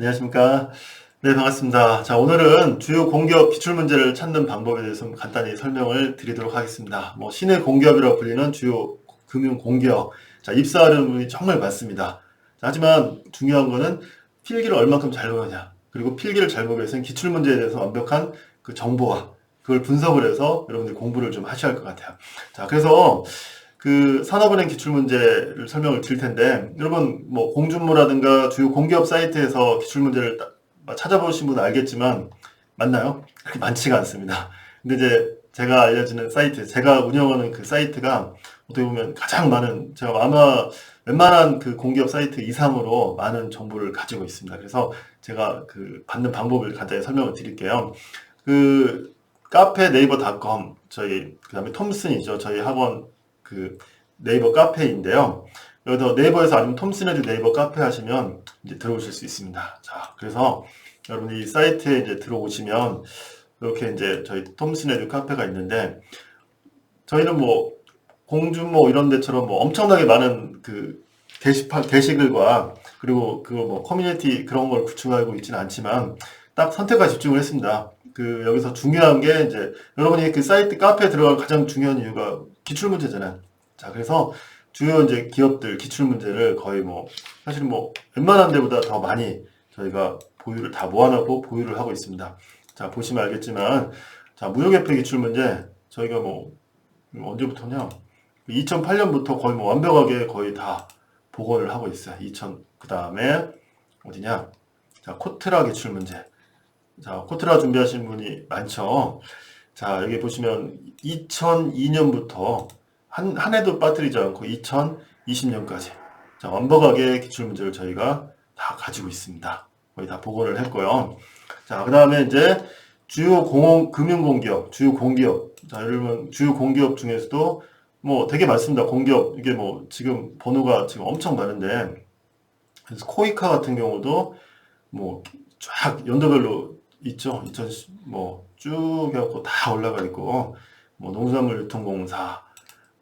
안녕하십니까. 네, 반갑습니다. 자, 오늘은 주요 공기업 기출 문제를 찾는 방법에 대해서 좀 간단히 설명을 드리도록 하겠습니다. 뭐, 시내 공기업이라고 불리는 주요 금융 공기업. 자, 입사하려는 분이 정말 많습니다. 자, 하지만 중요한 거는 필기를 얼만큼 잘 보느냐. 그리고 필기를 잘 보기 위해서는 기출 문제에 대해서 완벽한 그 정보와 그걸 분석을 해서 여러분들이 공부를 좀 하셔야 할 것 같아요. 자, 그래서 그 산업은행 기출문제를 설명을 드릴 텐데, 여러분, 뭐, 공준모라든가 주요 공기업 사이트에서 기출문제를 따- 찾아보신 분은 알겠지만, 맞나요? 그렇게 많지가 않습니다. 근데 이제 제가 알려지는 사이트, 제가 운영하는 그 사이트가 어떻게 보면 가장 많은, 제가 아마 웬만한 그 공기업 사이트 이상으로 많은 정보를 가지고 있습니다. 그래서 제가 그 받는 방법을 간단히 설명을 드릴게요. 그 카페 네이버 닷컴 저희 그다음에 톰슨이죠. 저희 학원 그 네이버 카페인데요. 여기서 네이버에서 아니면 톰슨에도 네이버 카페 하시면 이제 들어오실 수 있습니다. 자, 그래서 여러분 이 사이트에 이제 들어오시면 이렇게 이제 저희 톰슨에도 카페가 있는데 저희는 뭐 공준모 이런 데처럼 뭐 엄청나게 많은 그 게시판 게시글과 그리고 그뭐 커뮤니티 그런 걸 구축하고 있지는 않지만 딱 선택과 집중을 했습니다. 그 여기서 중요한 게 이제 여러분이 그 사이트 카페에 들어갈 가장 중요한 이유가 기출 문제잖아요. 자, 그래서 주요 이제 기업들 기출 문제를 거의 뭐 사실 뭐 웬만한 데보다 더 많이 저희가 보유를 다 모아놓고 보유를 하고 있습니다. 자, 보시면 알겠지만 자, 무역협회 기출 문제 저희가 뭐 언제부터냐? 2008년부터 거의 뭐 완벽하게 거의 다 복원을 하고 있어요. 2000 그 다음에 어디냐? 자, 코트라 기출 문제. 자, 코트라 준비하신 분이 많죠. 자, 여기 보시면 2002년부터 한, 한 해도 빠뜨리지 않고 2020년까지 자, 완벽하게 기출 문제를 저희가 다 가지고 있습니다. 거의 다 복원을 했고요. 자, 그 다음에 이제 주요 공업, 금융공기업, 주요 공기업. 자, 여러분, 주요 공기업 중에서도 뭐 되게 많습니다. 공기업. 이게 뭐 지금 번호가 지금 엄청 많은데, 그래서 코이카 같은 경우도 뭐 쫙 연도별로 있죠. 2010, 뭐, 쭉 해갖고 다 올라가 있고, 뭐, 농산물 유통공사,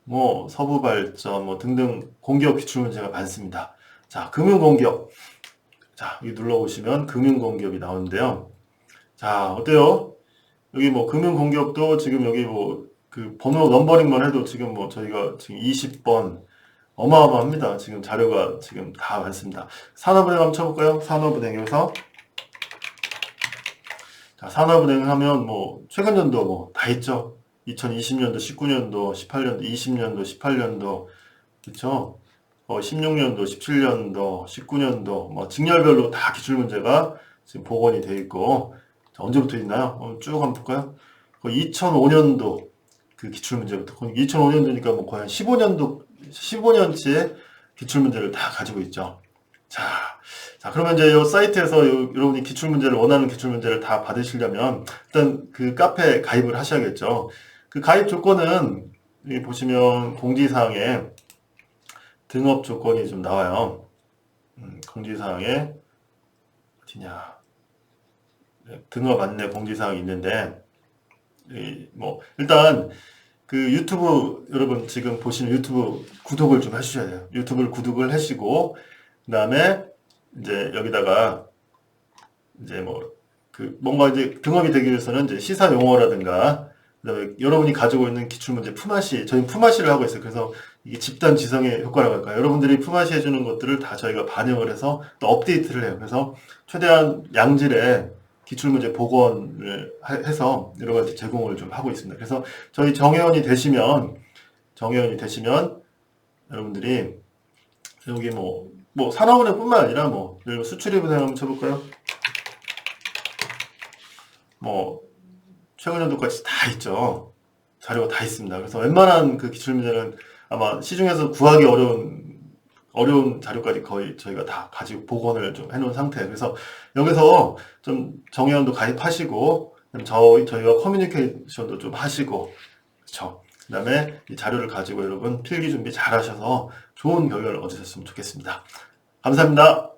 뭐, 서부발전, 뭐, 등등 공기업 기출 문제가 많습니다. 자, 금융공기업. 자, 여기 눌러보시면 금융공기업이 나오는데요. 자, 어때요? 여기 뭐, 금융공기업도 지금 여기 뭐, 그 번호 넘버링만 해도 지금 뭐, 저희가 지금 20번, 어마어마합니다. 지금 자료가 지금 다 많습니다. 산업은행 한번 쳐볼까요? 산업은행에서 자, 산업은행 하면 뭐 최근 연도 뭐 다 있죠. 2020년도, 19년도, 18년도, 20년도, 18년도 그렇죠. 어, 16년도, 17년도, 19년도 뭐 직렬별로 다 기출 문제가 지금 복원이 돼 있고 자, 언제부터 있나요? 어, 쭉 한번 볼까요? 2005년도 그 기출 문제부터 2005년도니까 뭐 거의 한 15년도 15년치의 기출 문제를 다 가지고 있죠. 자, 자, 그러면 이제 이 사이트에서 요- 여러분이 기출 문제를 원하는 기출 문제를 다 받으시려면 일단 그 카페에 가입을 하셔야겠죠. 그 가입 조건은 여기 보시면 공지사항에 등업 조건이 좀 나와요. 음, 공지사항에 어디냐? 네, 등업 안내 공지사항이 있는데 이, 뭐 일단 그 유튜브 여러분 지금 보시는 유튜브 구독을 좀 해주셔야 돼요. 유튜브를 구독을 하시고 그다음에 이제 여기다가 이제 뭐 그 뭔가 이제 등업이 되기 위해서는 이제 시사 용어라든가 그다음에 여러분이 가지고 있는 기출 문제 품앗이 저희 품앗이를 하고 있어요. 그래서 이게 집단 지성의 효과라고 할까요? 여러분들이 품앗이 해주는 것들을 다 저희가 반영을 해서 또 업데이트를 해요. 그래서 최대한 양질의 기출 문제 복원을 하- 해서 여러 가지 제공을 좀 하고 있습니다. 그래서 저희 정회원이 되시면 정회원이 되시면 여러분들이 여기 뭐, 뭐, 산업은행뿐만 아니라 뭐, 예를 들어 수출입은행 한번 쳐볼까요? 뭐, 최근 연도까지 다 있죠. 자료가 다 있습니다. 그래서 웬만한 그 기출문제는 아마 시중에서 구하기 어려운, 어려운 자료까지 거의 저희가 다 가지고 복원을 좀 해놓은 상태. 그래서 여기서 좀 정회원도 가입하시고, 그다음에 저, 저희가 커뮤니케이션도 좀 하시고, 그쵸. 그 다음에 이 자료를 가지고 여러분 필기 준비 잘 하셔서 좋은 결과를 얻으셨으면 좋겠습니다. 감사합니다.